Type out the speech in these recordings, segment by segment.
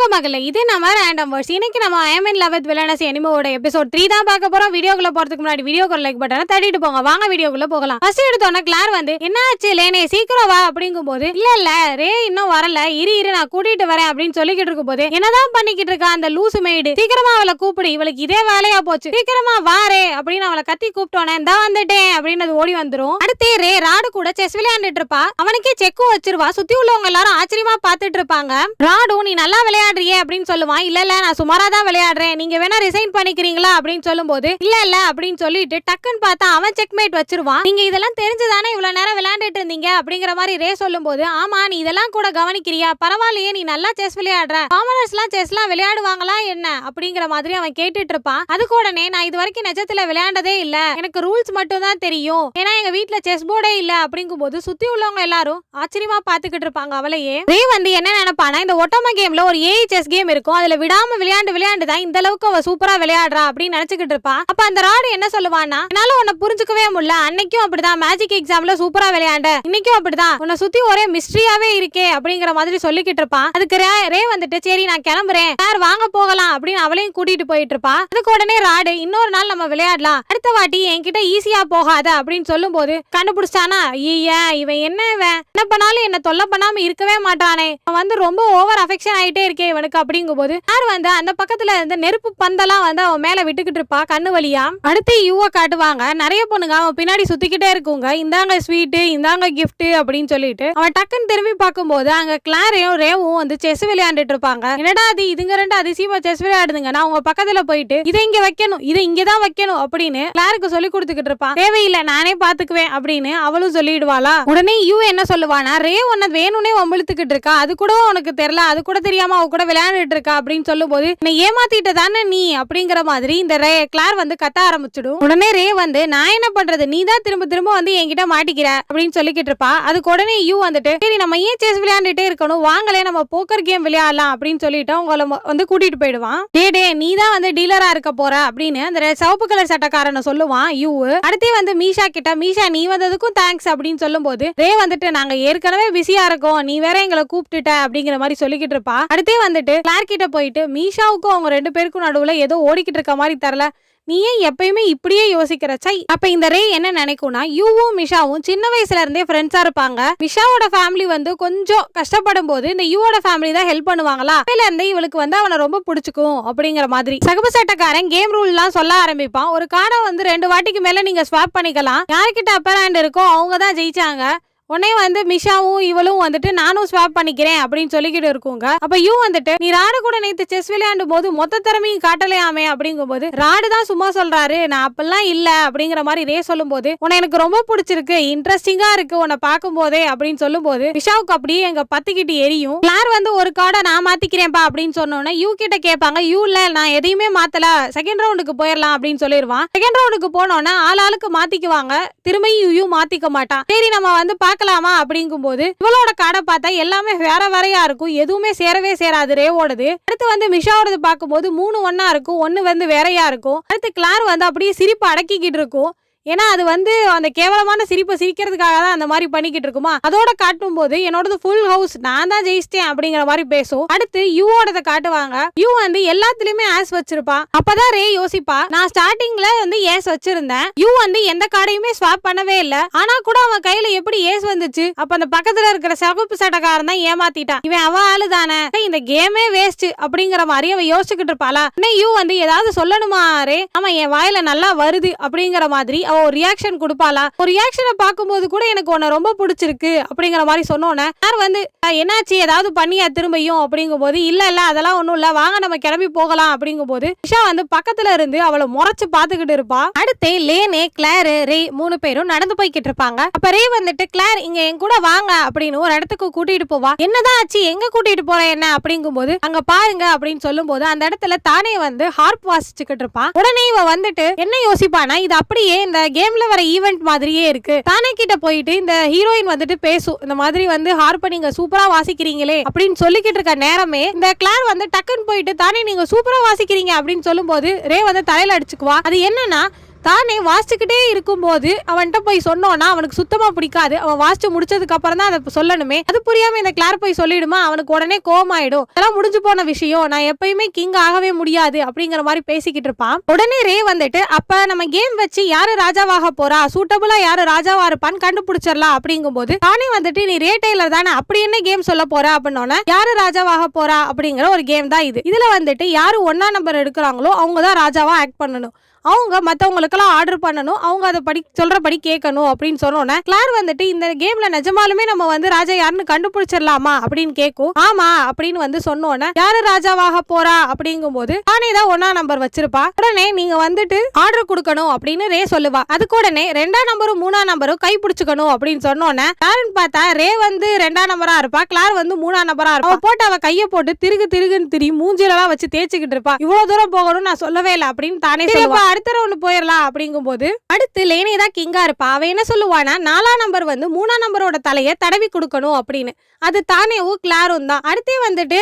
வணக்கம் மகளே இது நம்ம ரேண்டம் வேர்ஸ் இன்னைக்கு நம்ம ஐஎம்என் லெவத் வில்லனஸ் எனிமோட எபிசோட் த்ரீ தான் பார்க்க போறோம். வீடியோக்குள்ள போறதுக்கு முன்னாடி வீடியோக்கு லைக் பட்டனை தட்டிட்டு போங்க. வாங்க வீடியோக்குள்ள போகலாம். ஃபர்ஸ்ட் எடுத்தோன்னா கிளார் வந்து என்ன ஆச்சு லேனே சீக்கிரம் வா அப்படிங்கும்போது இல்ல இல்ல ரே இன்னும் வரல. இரு இரு நான் கூட்டிட்டு வரேன் அப்படின்னு சொல்லிக்கிட்டு இருக்கும்போது என்னதான் பண்ணிக்கிட்டு இருக்கா அந்த லூசு மெய்டு சீக்கிரமா அவளை கூப்பிடு. இவளுக்கு இதே வேலையா போச்சு. சீக்கிரமா வா ரே அப்படின்னு அவளை கத்தி கூப்பிட்டோன்னே இந்தா வந்துட்டேன் அப்படின்னு அது ஓடி வந்துரும். அடுத்து ரே ராடு கூட செஸ் விளையாண்டுட்டு இருப்பா. அவனுக்கே செக்கும் வச்சிருவா. சுத்தி உள்ளவங்க எல்லாரும் ஆச்சரியமா பாத்துட்டு இருப்பாங்க. ராடு நீ நல்லா விளையாடுறியே அப்படின்னு சொல்லுவான். இல்ல இல்ல நான் சுமாரா தான் விளையாடுறேன். நீங்க வேணா ரிசைன் பண்ணிக்கிறீங்களா? அப்படின்னு சொல்லும்போது இல்ல இல்ல அப்படின்னு சொல்லிட்டு டக்குன்னு பார்த்தா அவன் செக்மேட் வச்சிருவான். நீங்க இதெல்லாம் தெரிஞ்சுதானே இவ்வளவு நேரம் விளையாண்டுட்டு இருந்தீங்க? அப்படிங்கிற மாதிரி ரே சொல்லும்போது ஆமா நீ இதெல்லாம் கூட கவனிக்கிறியா? பரவாயில்லையே நீ நல்லா செஸ் விளையாடுற. காமனர்ஸ் எல்லாம் செஸ் எல்லாம் விளையாடுவாங்களா என்ன? அப்படிங்கிற மாதிரி அவன் கேட்டுட்டு இருப்பான். அதுக்கு உடனே நான் இது வரைக்கும் நிஜத்துல விளையாண்டதே இல்ல. எனக்கு ரூல்ஸ் மட்டும் தான் தெரியும். ஏன்னா எங்க வீட்டுல செஸ் போர்டே இல்ல. அப்படிங்கும்போது சுத்தி உள்ளவங்க எல்லாரும் ஆச்சரியமா பாத்துக்கிட்டு இருப்பாங்க அவளையே. ரே வந்து என்ன நினைப்பானா இந்த ஒட்டோமா கேம்ல ஒரு ஏ ஏஐ செஸ் கேம் இருக்கும். அதுல விடாம விளையாண்டு விளையாண்டு தான் இந்த அளவுக்கு அவ சூப்பரா விளையாடுறா அப்படின்னு நினைச்சுக்கிட்டு இருப்பா. அப்ப அந்த ராடு என்ன சொல்லுவானா என்னால உன்னை புரிஞ்சுக்கவே முடியல. அன்னைக்கும் அப்படிதான். மேஜிக் எக்ஸாம்ல சூப்பரா விளையாண்ட. இன்னைக்கும் அப்படிதான். உன்னை சுத்தி ஒரே மிஸ்ட்ரியாவே இருக்கே அப்படிங்கிற மாதிரி சொல்லிக்கிட்டு இருப்பான் அதுக்கு ரே ரே வந்துட்டு சரி நான் கிளம்புறேன். யார் வாங்க போகலாம்? அப்படின்னு அவளையும் கூட்டிட்டு போயிட்டு இருப்பா. அதுக்கு உடனே ராடு இன்னொரு நாள் நம்ம விளையாடலாம். அடுத்த வாட்டி என்கிட்ட ஈஸியா போகாத அப்படின்னு சொல்லும்போது கண்டுபிடிச்சானா ஐயா இவன் என்ன இவன்? என்ன பண்ணாலும் என்ன தொல்லை பண்ணாம இருக்கவே மாட்டானே. அவன் வந்து ரொம்ப ஓவர் அஃபெக்ஷன் ஆயிட்டே இருக்கே. இவனுக்கு அப்படிங்கும்போது யார் வந்து அந்த பக்கத்துல இருந்த நெருப்பு பந்தெல்லாம் வந்து அவன் மேல விட்டுக்கிட்டு இருப்பா கண்ணு வழியா? அடுத்து யூவ காட்டுவாங்க. நிறைய பொண்ணுங்க அவன் பின்னாடி சுத்திக்கிட்டே இருக்குங்க. இந்தாங்க ஸ்வீட்டு இந்தாங்க கிஃப்ட் அப்படின்னு சொல்லிட்டு அவன் டக்குன்னு திரும்பி பார்க்கும்போது அங்க கிளாரையும் ரேவும் வந்து செஸ் விளையாண்டுட்டு இருப்பாங்க. என்னடா அது இதுங்க ரெண்டு அதிசயமா செஸ் விளையாடுதுங்க. நான் உங்க பக்கத்துல போயிட்டு இதை இங்க வைக்கணும் இதை இங்கதான் வைக்கணும் அப்படின்னு கிளாருக்கு சொல்லி கொடுத்துக்கிட்டு இருப்பான். தேவையில்லை நானே பாத்துக்குவேன் அப்படின்னு அவளும் சொல்லிடுவாளா? உடனே யூ என்ன சொல்லுவானா ரே உன்ன வேணும்னே வம்பிழுத்துக்கிட்டு இருக்கா. அது கூட உனக்கு தெரியல. அது கூட தெரியாம அவ கூட விளையாண்டுட்டு இருக்கா அப்படின்னு சொல்லும்போது என்னை ஏமாத்திட்ட தானே நீ? அப்படிங்கிற மாதிரி இந்த ரே கிளார் வந்து கத்த ஆரம்பிச்சிடும். உடனே ரே வந்து நான் என்ன பண்றது? நீ தான் திரும்ப திரும்ப வந்து என்கிட்ட மாட்டிக்கிற? அப்படின்னு சொல்லிக்கிட்டு இருப்பா. அதுக்கு உடனே யூ வந்துட்டு சரி நம்ம ஏன் செஸ் விளையாண்டுட்டே இருக்கணும். வாங்களே நம்ம போக்கர் கேம் விளையாடலாம். அப்படின்னு சொல்லிட்டு உங்களை வந்து கூட்டிட்டு போயிடுவான். டே டே நீ தான் வந்து டீலரா இருக்க போற? அப்படின்னு அந்த சிவப்பு கலர் சட்டக்காரனை சொல்லுவான் யூ. அடுத்தே வந்து மீஷா கிட்ட மீஷா நீ வந்ததுக்கும் தேங்க்ஸ் அப்படின்னு சொல்லும்போது ரே வந்துட்டு நாங்க ஏற்கனவே பிஸியா இருக்கோம். நீ வேற எங்களை கூப்பிட்டுட்ட. அப்படிங்கிற மாதிரி சொல்லிக்கிட்டு இருப்பா. அடுத்தே வந்துட்டு கிளார் கிட்ட போயிட்டு மீஷாவுக்கும் அவங்க ரெண்டு பேருக்கும் நடுவுல ஏதோ ஓடிக்கிட்டு இருக்க மாதிரி தரல நீ ஏன் எப்பயுமே இப்படியே யோசிக்கிற சை? அப்ப இந்த ரே என்ன நினைக்கும்னா யூவும் மிஷாவும் சின்ன வயசுல இருந்தே ஃப்ரெண்ட்ஸா இருப்பாங்க. மிஷாவோட ஃபேமிலி வந்து கொஞ்சம் கஷ்டப்படும் போது இந்த யூவோட ஃபேமிலி தான் ஹெல்ப் பண்ணுவாங்களா? அப்பல இருந்து இவளுக்கு வந்து அவனை ரொம்ப பிடிச்சிக்கும் அப்படிங்கிற மாதிரி. சகப்பு சட்டக்காரன் கேம் ரூல் எல்லாம் சொல்ல ஆரம்பிப்பான். ஒரு கார்டை வந்து ரெண்டு வாட்டிக்கு மேல நீங்க ஸ்வாப் பண்ணிக்கலாம். யார்கிட்ட அப்பர் ஹேண்ட் இருக்கோ அவங்க தான் ஜெயிச்சாங்க. உடனே வந்து மிஷாவும் இவளும் வந்துட்டு நானும் ஸ்வாப் பண்ணிக்கிறேன் அப்படின்னு சொல்லிக்கிட்டு இருக்குங்க. அப்ப யூ வந்துட்டு நீ ராடு கூட நேத்து செஸ் விளையாண்டும் போது மொத்த திறமையும் காட்டலையாமே அப்படிங்கும்போது ராடு தான் சும்மா சொல்றாரு நான் அப்பெல்லாம் இல்ல அப்படிங்கிற மாதிரி ரே சொல்லும்போது உன்னை எனக்கு ரொம்ப பிடிச்சிருக்கு இன்ட்ரெஸ்டிங்கா இருக்கு உன்னை பார்க்கும் போதே அப்படின்னு சொல்லும்போது மிஷாவுக்கு அப்படியே எங்க பத்திக்கிட்டு எரியும். கிளார் வந்து ஒரு கார்டை நான் மாத்திக்கிறேன்ப்பா அப்படின்னு சொன்னோன்னே யூ கிட்ட கேட்பாங்க யூ இல்ல நான் எதையுமே மாத்தல செகண்ட் ரவுண்டுக்கு போயிடலாம் அப்படின்னு சொல்லிடுவான் செகண்ட் ரவுண்டுக்கு போனோன்னே ஆள் ஆளுக்கு மாத்திக்குவாங்க திரும்பியும் யூ மாத்திக்க மாட்டான். சரி நம்ம வந்து பார்க்கலாமா அப்படிங்கும்போது இவளோட கடை பார்த்தா எல்லாமே வேற வேறையா இருக்கும். எதுவுமே சேரவே சேராது ரேவோடது. அடுத்து வந்து மிஷாவோடது பார்க்கும்போது மூணு ஒன்னா இருக்கும். ஒன்னு வந்து வேறையா இருக்கும். அடுத்து கிளார் வந்து அப்படியே சிரிப்பு அடக்கிக்கிட்டு இருக்கும். ஏன்னா அது வந்து அந்த கேவலமான சிரிப்பை சிரிக்கிறதுக்காக தான் அந்த மாதிரி பண்ணிக்கிட்டு இருக்குமா? அதோட காட்டும் போது என்னோடது ஃபுல் ஹவுஸ் நான் தான் ஜெயிச்சிட்டேன் அப்படிங்கிற மாதிரி பேசும். அடுத்து யூவோடத காட்டுவாங்க. யூ வந்து எல்லாத்துலயுமே ஆஸ் வச்சிருப்பா. அப்பதான் ரே யோசிப்பா நான் ஸ்டார்டிங்ல வந்து ஏஸ் வச்சிருந்தேன். யூ வந்து எந்த கார்டையுமே ஸ்வாப் பண்ணவே இல்ல. ஆனா கூட அவன் கையில எப்படி ஏஸ் வந்துச்சு? அப்ப அந்த பக்கத்துல இருக்கிற சிவப்பு சட்டக்காரன் தான் ஏமாத்திட்டான். இவன் அவ ஆளு தானே. இந்த கேமே வேஸ்ட் அப்படிங்கிற மாதிரி அவ யோசிச்சுக்கிட்டு இருப்பாளா? யூ வந்து ஏதாவது சொல்லணுமா ரே? ஆமா என் வாயில நல்லா வருது அப்படிங்கிற மாதிரி ஓ ரியாக்ஷன் கொடுப்பாளா? ஒரு ரியாக்ஷனை பார்க்கும்போது கூட எனக்கு உன்னை ரொம்ப பிடிச்சிருக்கு அப்படிங்கிற மாதிரி சொன்னோன்னே யார் வந்து என்னாச்சு? ஏதாவது பண்ணியா திரும்பியும்? அப்படிங்கும்போது இல்ல இல்ல அதெல்லாம் ஒன்றும் இல்ல. வாங்க நம்ம கிளம்பி போகலாம். அப்படிங்கும்போது இஷா வந்து பக்கத்துல இருந்து அவளை முறைச்சு பார்த்துக்கிட்டு இருப்பா. அடுத்து லேனே கிளாரு ரே மூணு பேரும் நடந்து போய்கிட்டு இருப்பாங்க. அப்ப ரே வந்துட்டு கிளார் இங்க என் கூட வாங்க அப்படின்னு ஒரு இடத்துக்கு கூட்டிட்டு போவா. என்னதான் ஆச்சு? எங்க கூட்டிட்டு போற என்ன? அப்படிங்கும்போது அங்க பாருங்க அப்படின்னு சொல்லும்போது அந்த இடத்துல தானே வந்து ஹார்ப் வாசிச்சுக்கிட்டு இருப்பான் உடனே இவ வந்துட்டு என்ன யோசிப்பானா? இது அப்படியே இந்த கேம்ல வர ஈவெண்ட் மாதிரியே இருக்கு. தானே கிட்ட போயிட்டு இந்த ஹீரோயின் வந்துட்டு பேசும் இந்த மாதிரி வந்து ஹார்ப்பை நீங்க சூப்பரா வாசிக்கிறீங்களே அப்படின்னு சொல்லிக்கிட்டு இருக்க நேரமே இந்த கிளார் வந்து டக்குன்னு போயிட்டு தானே நீங்க சூப்பரா வாசிக்கிறீங்க அப்படின்னு சொல்லும்போது ரே வந்து தலையில அடிச்சுக்குவா. அது என்னன்னா தானே வாசிச்சுக்கிட்டே இருக்கும்போது அவன்கிட்ட போய் சொன்னோன்னா அவனுக்கு சுத்தமாக பிடிக்காது. அவன் வாசிச்சு முடிச்சதுக்கு அப்புறம் தான் அதை சொல்லணுமே. அது புரியாம இந்த கிளார் போய் சொல்லிடுமா? அவனுக்கு உடனே கோமாயிடும் அதெல்லாம் முடிஞ்சு போன விஷயம். நான் எப்பயுமே கிங் ஆகவே முடியாது அப்படிங்கிற மாதிரி பேசிக்கிட்டு இருப்பான். உடனே ரே வந்துட்டு அப்ப நம்ம கேம் வச்சு யாரு ராஜாவாக போறா? சூட்டபுளா யாரு ராஜாவா இருப்பான்னு கண்டுபிடிச்சிடலாம். அப்படிங்கும்போது தானே வந்துட்டு நீ ரே டெய்லர் தானே? அப்படி என்ன கேம் சொல்ல போற? அப்படின்னோட யாரு ராஜாவாக போறா? அப்படிங்கிற ஒரு கேம் தான் இது. இதுல வந்துட்டு யாரு ஒன்னா நம்பர் எடுக்கிறாங்களோ அவங்க தான் ராஜாவா ஆக்ட் பண்ணணும். அவங்க மற்றவங்களுக்கெல்லாம் ஆர்டர் பண்ணணும். அவங்க அதை படி சொல்றபடி கேட்கணும் அப்படின்னு சொன்னோன்னே கிளார் வந்துட்டு இந்த கேம்ல நிஜமாலுமே நம்ம வந்து ராஜா யாருன்னு கண்டுபிடிச்சிடலாமா அப்படின்னு கேட்கும். ஆமா அப்படின்னு வந்து சொன்னோன்னே யாரு ராஜாவாக போறா அப்படிங்கும்போது தானே தான் ஒன்னா நம்பர் வச்சிருப்பா. உடனே நீங்க வந்துட்டு ஆர்டர் கொடுக்கணும் அப்படின்னு ரே சொல்லுவா. அதுக்கு உடனே ரெண்டாம் நம்பரும் மூணாம் நம்பரும் கை பிடிச்சுக்கணும் அப்படின்னு சொன்னோன்னே கிளார்னு பார்த்தா ரே வந்து ரெண்டாம் நம்பரா இருப்பா கிளார் வந்து மூணாம் நம்பரா இருப்பா. போட்டு அவ கையை போட்டு திருகு திருகுன்னு திரி மூஞ்சிலலாம் வச்சு தேய்ச்சிக்கிட்டு இருப்பா. இவ்வளவு தூரம் போகணும் நான் சொல்லவே இல்லை அப்படின்னு தானே சொல்லுவா. அடுத்த ரவுண்டு போயிடலாம் அப்படிங்கும்போது அடுத்து லேனே தான் கிங்கா இருப்பா. அவ என்ன சொல்லுவானா நாலாம் நம்பர் வந்து மூணாம் நம்பரோட தலையை தடவி கொடுக்கணும் அப்படின்னு. அது தானேவும் கிளாரும் தான். அடுத்தே வந்துட்டு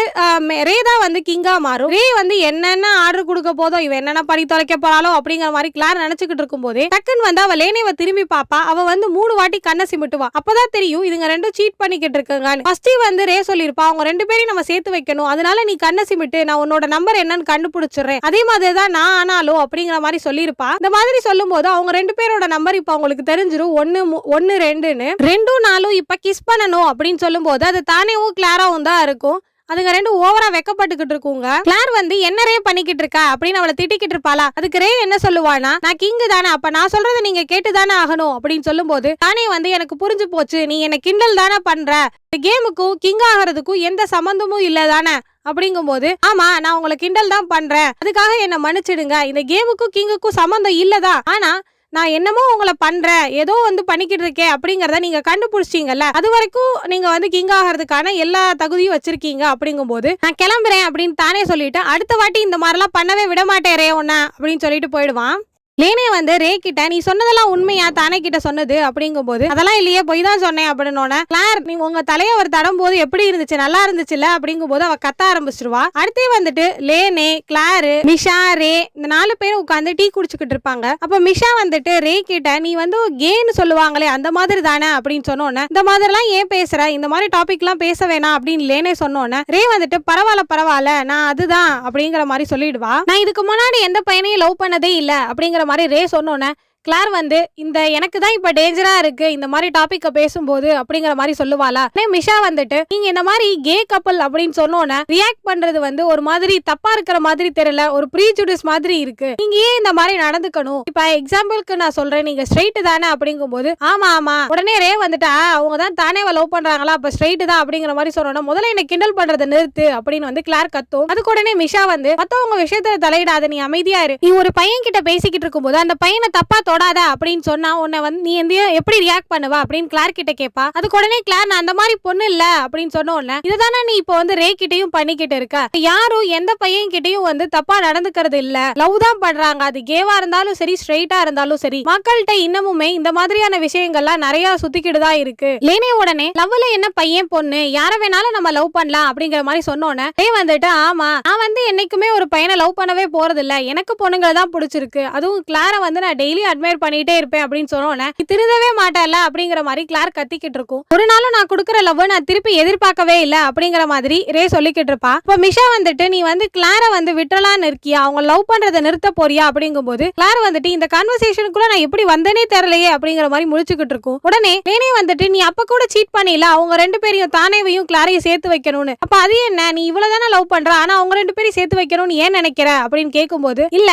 ரே தான் வந்து கிங்கா மாறும். ரே வந்து என்னென்ன ஆர்டர் கொடுக்க போதோ இவ என்னென்ன பண்ணி தொலைக்க போறாளோ அப்படிங்கிற மாதிரி கிளார் நினைச்சுக்கிட்டு இருக்கும் போதே டக்குன்னு வந்து அவ லேனேவை திரும்பி பாப்பா. அவ வந்து மூணு வாட்டி கண்ணை சிமிட்டுவா. அப்பதான் தெரியும் இதுங்க ரெண்டும் சீட் பண்ணிக்கிட்டு இருக்குங்க ஃபர்ஸ்ட் வந்து ரே சொல்லியிருப்பா அவங்க ரெண்டு பேரையும் நம்ம சேர்த்து வைக்கணும். அதனால நீ கண்ணை சிமிட்டு நான் உன்னோட நம்பர் என்னன்னு கண்டுபிடிச்சிடுறேன். அதே மாதிரி தான் நான் ஆனாலும் அப்படிங்கிற மாதிரி சொல்லியிருப்பா. இந்த மாதிரி சொல்லும் போது அவங்க ரெண்டு பேரோட நம்பர் இப்போ அவங்களுக்கு தெரிஞ்சிரும். ஒன்னு ஒன்னு ரெண்டுன்னு. ரெண்டும் நாளும் இப்ப கிஸ் பண்ணணும் அப்படின்னு சொல்லும்போது அது தானேவும் கிளாராவும் தான் இருக்கும். அதுங்க ரெண்டும் ஓவரா வெக்கப்பட்டுக்கிட்டு இருக்குங்க. கிளார் வந்து என்ன ரே பண்ணிக்கிட்டு இருக்கா அப்படின்னு அவளை திட்டிக்கிட்டு இருப்பாளா? அதுக்கு ரே என்ன சொல்லுவானா நான் கிங்கு தானே அப்ப நான் சொல்றதை நீங்க கேட்டு தானே ஆகணும் அப்படின்னு சொல்லும்போது தானே வந்து எனக்கு புரிஞ்சு போச்சு நீ என்ன கிண்டல் தானே பண்ற. இந்த கேமுக்கும் கிங் ஆகிறதுக்கும் எந்த சம்பந்தமும் இல்ல தானே அப்படிங்கும்போது ஆமா நான் உங்களை கிண்டல் தான் பண்றேன். அதுக்காக என்ன மன்னிச்சிடுங்க. இந்த கேமுக்கும் கிங்குக்கும் சம்மந்தம் இல்லதான் ஆனா நான் என்னமோ உங்களை பண்ணுறேன் ஏதோ வந்து பண்ணிக்கிட்டு இருக்கேன் அப்படிங்கிறத நீங்கள் கண்டுபிடிச்சிட்டீங்கல்ல? அது வரைக்கும் நீங்கள் வந்து கிங் ஆகிறதுக்கான எல்லா தகுதியும் வச்சிருக்கீங்க அப்படிங்கும்போது நான் கிளம்புறேன் அப்படின்னு தானே சொல்லிட்டு அடுத்த வாட்டி இந்த மாதிரிலாம் பண்ணவே விட மாட்டேறே ஒன்று அப்படின்னு சொல்லிட்டு போயிடுவான். லேனே வந்து ரே கிட்ட நீ சொன்னதெல்லாம் உண்மையா? தானே கிட்ட சொன்னது? அப்படிங்கும்போது அதெல்லாம் இல்லையே போய் தான் சொன்னேன் அப்படின்னு கிளார் நீ உங்க தலையை அவர் தடம் போது எப்படி இருந்துச்சு? நல்லா இருந்துச்சுல்ல? அப்படிங்கும்போது அவ கத்த ஆரம்பிச்சிருவா. அடுத்தே வந்துட்டு லேனே கிளாரு மிஷா ரே இந்த நாலு பேரும் உட்காந்து டீ குடிச்சுக்கிட்டு இருப்பாங்க. அப்ப மிஷா வந்துட்டு ரே கிட்ட நீ வந்து கேன்னு சொல்லுவாங்களே அந்த மாதிரி தானே? அப்படின்னு சொன்னோன்னே இந்த மாதிரிலாம் ஏன் பேசுற? இந்த மாதிரி டாபிக்லாம் பேச வேணாம் அப்படின்னு லேனே சொன்னோன்னே ரே வந்துட்டு பரவாயில்ல பரவாயில்ல நான் அதுதான் அப்படிங்கிற மாதிரி சொல்லிடுவா. நான் இதுக்கு முன்னாடி எந்த பையனையும் லவ் பண்ணதே இல்ல அப்படிங்கிற மாதிரி ரே சொன்னோன்னே கிளார் வந்து இந்த எனக்கு தான் இப்ப டேஞ்சரா இருக்கு இந்த மாதிரி டாப்பிக்கை பேசும்போது அப்படிங்கிற மாதிரி சொல்லுவாளா? மிஷா வந்துட்டு நீங்க இந்த மாதிரி கே கப்பல் அப்படின்னு சொன்னோன்னே ரியாக்ட் பண்றது வந்து ஒரு மாதிரி தப்பா இருக்கிற மாதிரி தெரியல ஒரு ப்ரீஜுடிஸ் மாதிரி இருக்கு. நீங்க ஏன் இந்த மாதிரி நடந்துக்கணும்? இப்போ எக்ஸாம்பிளுக்கு நான் சொல்றேன் நீங்க ஸ்ட்ரைட் தானே அப்படிங்கும்போது ஆமா ஆமா உடனே ரே வந்துட்டு அவங்க தான் தானே லவ் பண்றாங்களா? அப்ப ஸ்ட்ரைட் தான் அப்படிங்கிற மாதிரி சொன்னோன்னா முதல்ல என்ன கிண்டல் பண்றதை நிறுத்து அப்படின்னு வந்து கிளார் கத்தும். அதுக்கு உடனே மிஷா வந்து மத்தவங்க விஷயத்த தலையிடாத நீ அமைதியா இரு. நீ ஒரு பையன் கிட்ட பேசிக்கிட்டு இருக்கும்போது அந்த பையனை தப்பா தொடாத அப்படின்னு சொன்னா உன்னை வந்து நீ எந்த எப்படி ரியாக்ட் பண்ணுவ அப்படின்னு கிளார் கிட்ட கேட்பா அதுக்கு உடனே கிளார் நான் அந்த மாதிரி பொண்ணு இல்ல அப்படின்னு சொன்ன உடனே இதுதானே நீ இப்போ வந்து ரே கிட்டயும் பண்ணிக்கிட்டு இருக்க? யாரும் எந்த பையன் கிட்டையும் வந்து தப்பா நடந்துக்கிறது இல்ல. லவ் தான் பண்றாங்க. அது கேவா இருந்தாலும் சரி ஸ்ட்ரெயிட்டா இருந்தாலும் சரி. மக்கள்கிட்ட இன்னமுமே இந்த மாதிரியான விஷயங்கள்லாம் நிறைய சுத்திக்கிட்டு தான் இருக்கு. லேனே உடனே லவ்ல என்ன பையன் பொண்ணு? யார வேணாலும் நம்ம லவ் பண்ணலாம் அப்படிங்கிற மாதிரி சொன்னோன்னே ரே வந்துட்டு ஆமா நான் வந்து என்னைக்குமே ஒரு பையனை லவ் பண்ணவே போறது இல்ல எனக்கு பொண்ணுங்களை தான் பிடிச்சிருக்கு. அதுவும் கிளார வந்து நான் டெய்லி அட்மையர் பண்ணிட்டே இருப்பேன் அப்படின்னு சொன்னோன்னே திருந்தவே மாட்டேல்ல அப்படிங்கிற மாதிரி கிளார் கத்திக்கிட்டு இருக்கும். ஒரு நாளும் நான் கொடுக்குற லவ் நான் திருப்பி எதிர்பார்க்கவே இல்லை அப்படிங்கிற மாதிரி ரே சொல்லிக்கிட்டு இருப்பா. இப்ப மிஷா வந்துட்டு நீ வந்து கிளாரை வந்து விட்டுறலான்னு இருக்கியா? அவங்க லவ் பண்றதை நிறுத்த போறியா? அப்படிங்கும்போது கிளார் வந்துட்டு இந்த கான்வர்சேஷனுக்குள்ள நான் எப்படி வந்தேனே தெரியலையே அப்படிங்கிற மாதிரி முடிச்சுக்கிட்டு இருக்கும். உடனே வேணே வந்துட்டு நீ அப்ப கூட சீட் பண்ணில. அவங்க ரெண்டு பேரையும் தானேவையும் கிளாரையும் சேர்த்து வைக்கணும்னு. அப்ப அது என்ன? நீ இவ்வளவுதானே லவ் பண்ற? ஆனா அவங்க ரெண்டு பேரையும் சேர்த்து வைக்கணும்னு ஏன் நினைக்கிற? அப்படின்னு கேட்கும்போது இல்ல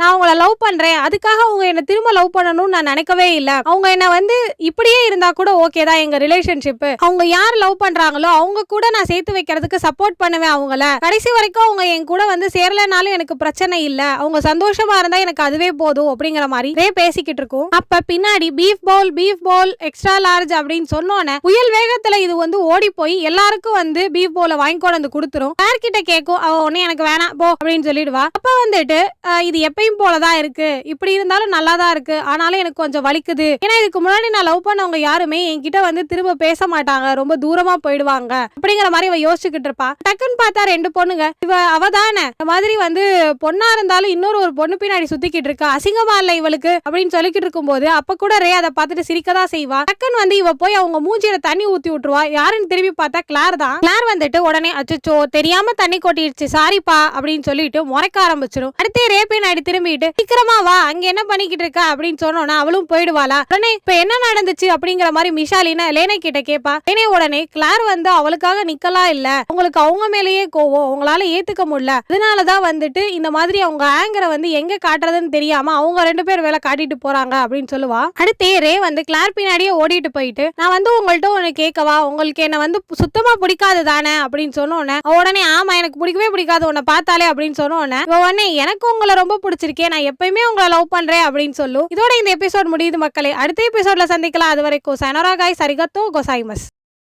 நான் அவங்கள லவ் பண்றேன். அதுக்காக அவங்க என்ன திரும்ப லவ் பண்ணணும்னு நான் நினைக்கவே இல்லை. அவங்க என்ன வந்து இப்படியே இருந்தா கூட ஓகே தான் எங்க ரிலேஷன்ஷிப் அவங்க யார் லவ் பண்றாங்களோ அவங்க கூட நான் சேர்த்து வைக்கிறதுக்கு சப்போர்ட் பண்ணுவேன் அவங்கள. கடைசி வரைக்கும் அவங்க என் கூட வந்து சேரலனாலும் எனக்கு பிரச்சனை இல்ல. அவங்க சந்தோஷமா இருந்தா எனக்கு அதுவே போதும் அப்படிங்கிற மாதிரி பேசிக்கிட்டு இருக்கும். அப்ப பின்னாடி beef bowl beef bowl extra large அப்படின்னு சொன்னோன்னே புயல் வேகத்துல இது வந்து ஓடி போய் எல்லாருக்கும் வந்து பீஃப் பவுல வாங்கி கொண்டு வந்து கொடுத்துரும். யார்கிட்ட கேட்கும் அவ உடனே எனக்கு வேணாம். போ. அப்படின்னு சொல்லிடுவா. அப்ப வந்துட்டு இது எப்பயும் எப்பயும் போலதான் இருக்கு. இப்படி இருந்தாலும் நல்லா தான் இருக்கு. ஆனாலும் எனக்கு கொஞ்சம் வலிக்குது. ஏன்னா இதுக்கு முன்னாடி நான் லவ் பண்ணவங்க யாருமே என்கிட்ட வந்து திரும்ப பேச மாட்டாங்க. ரொம்ப தூரமா போயிடுவாங்க. அப்படிங்கிற மாதிரி இவ யோசிச்சுக்கிட்டு இருப்பா. டக்குன்னு பார்த்தா ரெண்டு பொண்ணுங்க. இவ அவதானே இந்த மாதிரி வந்து பொண்ணா இருந்தாலும் இன்னொரு ஒரு பொண்ணு பின்னாடி சுத்திக்கிட்டு இருக்கா. அசிங்கமா இல்ல இவளுக்கு? அப்படின்னு சொல்லிக்கிட்டு இருக்கும்போது அப்ப கூட ரே அதை பார்த்துட்டு சிரிக்கதான் செய்வா. டக்குன்னு வந்து இவ போய் அவங்க மூஞ்சியில தண்ணி ஊத்தி விட்டுருவா. யாருன்னு திரும்பி பார்த்தா கிளார் தான். கிளார் வந்துட்டு உடனே அச்சோ தெரியாம தண்ணி கொட்டிடுச்சு. சாரிப்பா அப்படின்னு சொல்லிட்டு முறைக்க ஆரம்பிச்சிடும் அடுத்து ரே அடித்து திரும்பிட்டு சீக்கிரமா வா அங்க என்ன பண்ணிக்கிட்டு இருக்க? அப்படின்னு சொன்னோம்னா அவளும் போயிடுவாளா? உடனே இப்ப என்ன நடந்துச்சு? அப்படிங்கிற மாதிரி மிஷாலினா லேனை கிட்ட கேப்பா. லேனே உடனே கிளார் வந்து அவளுக்காக நிக்கலாம் இல்ல? உங்களுக்கு அவங்க மேலேயே கோவம். உங்களால ஏத்துக்க முடியல. அதனாலதான் வந்துட்டு இந்த மாதிரி அவங்க ஆங்கரை வந்து எங்க காட்டுறதுன்னு தெரியாம அவங்க ரெண்டு பேர் வேலை காட்டிட்டு போறாங்க அப்படின்னு சொல்லுவா. அடுத்தே ரே வந்து கிளார் பின்னாடியே ஓடிட்டு போயிட்டு நான் வந்து உங்கள்ட்ட ஒண்ணு கேட்கவா உங்களுக்கு என்ன வந்து சுத்தமா பிடிக்காது தானே? அப்படின்னு சொன்னோன்னே உடனே ஆமா எனக்கு பிடிக்கவே பிடிக்காது. உன்னை பார்த்தாலே அப்படின்னு சொன்னோன்னே உடனே எனக்கு உங்களை ரொம்ப பிடிச்சிருக்கே நான் எப்பயுமே உங்களை லவ் பண்றேன் அப்படின்னு சொல்லும் இதோட இந்த எபிசோட் முடியுது மக்களே. அடுத்த எபிசோட்ல சந்திக்கலாம். அது வரைக்கும் சனரா காய் சரிகத்தோ கோசாய்மஸ்